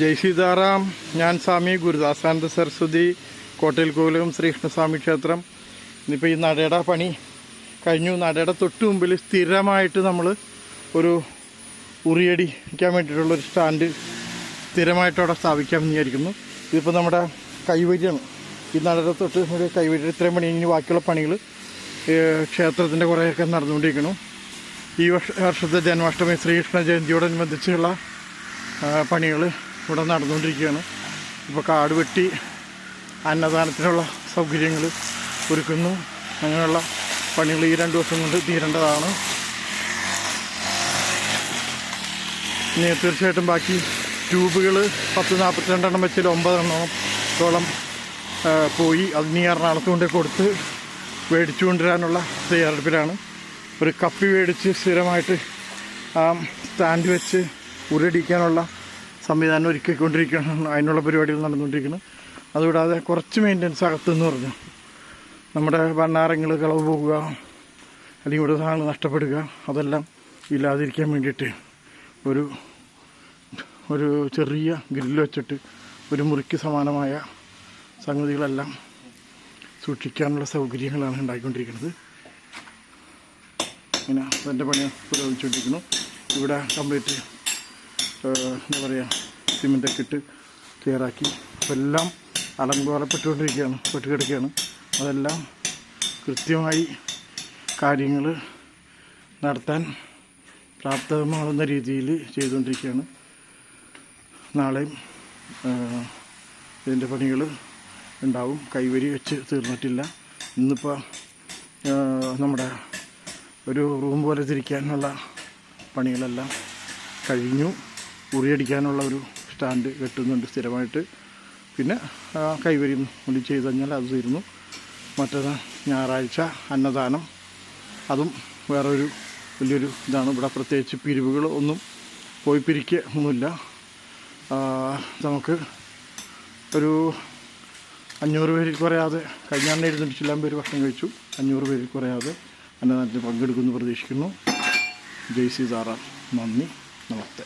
ജയ് സീതാറാം. ഞാൻ സ്വാമി ഗുരുദാസാനന്ദ സരസ്വതി കോട്ടയിൽ ശ്രീകൃഷ്ണസ്വാമി ക്ഷേത്രം. ഇന്നിപ്പോൾ ഈ നടയുടെ പണി കഴിഞ്ഞു. നടയുടെ തൊട്ട് മുമ്പിൽ സ്ഥിരമായിട്ട് നമ്മൾ ഒരു ഉറിയടിക്കാൻ വേണ്ടിയിട്ടുള്ളൊരു സ്റ്റാൻഡ് സ്ഥിരമായിട്ട് അവിടെ സ്ഥാപിക്കാൻ വിചാരിക്കുന്നു. ഇതിപ്പോൾ നമ്മുടെ കൈവരിയാണ്. ഈ നടയുടെ തൊട്ട് മുമ്പിൽ കൈവരി ഇത്രയും പണി ഇനി ബാക്കിയുള്ള പണികൾ ക്ഷേത്രത്തിന്റെ കുറേയൊക്കെ നടന്നുകൊണ്ടിരിക്കുന്നു. ഈ വർഷ വർഷത്തെ ജന്മാഷ്ടമി ശ്രീകൃഷ്ണ ജയന്തിയോടനുബന്ധിച്ചുള്ള പണികൾ ഇവിടെ നടന്നുകൊണ്ടിരിക്കുകയാണ്. ഇപ്പോൾ കാട് വെട്ടി അന്നദാനത്തിനുള്ള സൗകര്യങ്ങൾ ഒരുക്കുന്നു. അങ്ങനെയുള്ള പണികൾ ഈ രണ്ട് ദിവസം കൊണ്ട് തീരേണ്ടതാണ്. ഇനി തീർച്ചയായിട്ടും ബാക്കി ട്യൂബുകൾ പത്ത് നാൽപ്പത്തിരണ്ടെണ്ണം വെച്ചാൽ ഒമ്പതെണ്ണത്തോളം പോയി. അത് നീ എറണാകുളത്ത് കൊണ്ട് കൊടുത്ത് മേടിച്ചു കൊണ്ടുവരാനുള്ള തയ്യാറെടുപ്പിലാണ്. ഒരു കപ്പി മേടിച്ച് സ്ഥിരമായിട്ട് സ്റ്റാൻഡ് വെച്ച് ഉരടിക്കാനുള്ള സംവിധാനം ഒരുക്കിക്കൊണ്ടിരിക്കുകയാണ്. അതിനുള്ള പരിപാടികൾ നടന്നുകൊണ്ടിരിക്കുന്നത് അതുകൂടാതെ കുറച്ച് മെയിന്റനൻസ് അകത്തെന്ന് പറഞ്ഞു. നമ്മുടെ ഭണ്ണാരങ്ങൾ കളവ് പോകുക അല്ലെങ്കിൽ ഇവിടെ സാധനങ്ങൾ നഷ്ടപ്പെടുക അതെല്ലാം ഇല്ലാതിരിക്കാൻ വേണ്ടിയിട്ട് ഒരു ഒരു ചെറിയ ഗ്രില്ല് വെച്ചിട്ട് ഒരു മുറിക്ക് സമാനമായ സംഗതികളെല്ലാം സൂക്ഷിക്കാനുള്ള സൗകര്യങ്ങളാണ് ഉണ്ടാക്കിക്കൊണ്ടിരിക്കുന്നത് ഇങ്ങനെ അതിന്റെ പണി പുരോഗമിച്ചുകൊണ്ടിരിക്കുന്നു. ഇവിടെ കംപ്ലീറ്റ് എന്താ പറയുക സിമെന്റൊക്കെ ഇട്ട് ക്ലിയറാക്കി അപ്പോൾ എല്ലാം അലങ്കോലപ്പെട്ടുകൊണ്ടിരിക്കുകയാണ് പെട്ടുകിടക്കുകയാണ്. അതെല്ലാം കൃത്യമായി കാര്യങ്ങൾ നടത്താൻ പ്രാപ്തമാകുന്ന രീതിയിൽ ചെയ്തുകൊണ്ടിരിക്കുകയാണ്. നാളെയും ഇതിന്റെ പണികൾ ഉണ്ടാവും. കൈവരി വെച്ച് തീർന്നിട്ടില്ല. ഇന്നിപ്പോൾ നമ്മുടെ ഒരു റൂം പോലെ തിരിക്കാനുള്ള പണികളെല്ലാം കഴിഞ്ഞു. ഉറിയടിക്കാനുള്ള ഒരു സ്റ്റാൻഡ് കെട്ടുന്നുണ്ട് സ്ഥിരമായിട്ട്. പിന്നെ കൈവരിയും കൂടി ചെയ്ത് കഴിഞ്ഞാൽ അത് തീരുന്നു മറ്റേത് ഞായറാഴ്ച അന്നദാനം. അതും വേറൊരു വലിയൊരു ഇതാണ്. ഇവിടെ പ്രത്യേകിച്ച് പിരിവുകൾ ഒന്നും പോയി പിരിക്കുക ഒന്നുമില്ല നമുക്ക് ഒരു അഞ്ഞൂറ് പേരിൽ കുറയാതെ കഴിഞ്ഞാണ്ട് എഴുന്നൂറ്റി ചില്ലാൻ പേര് ഭക്ഷണം കഴിച്ചു. അഞ്ഞൂറ് പേരിൽ കുറയാതെ അന്നദാനത്തിൽ പങ്കെടുക്കുമെന്ന് പ്രതീക്ഷിക്കുന്നു. ജയ് സീതാറാം നന്ദി. നമസ്തേ.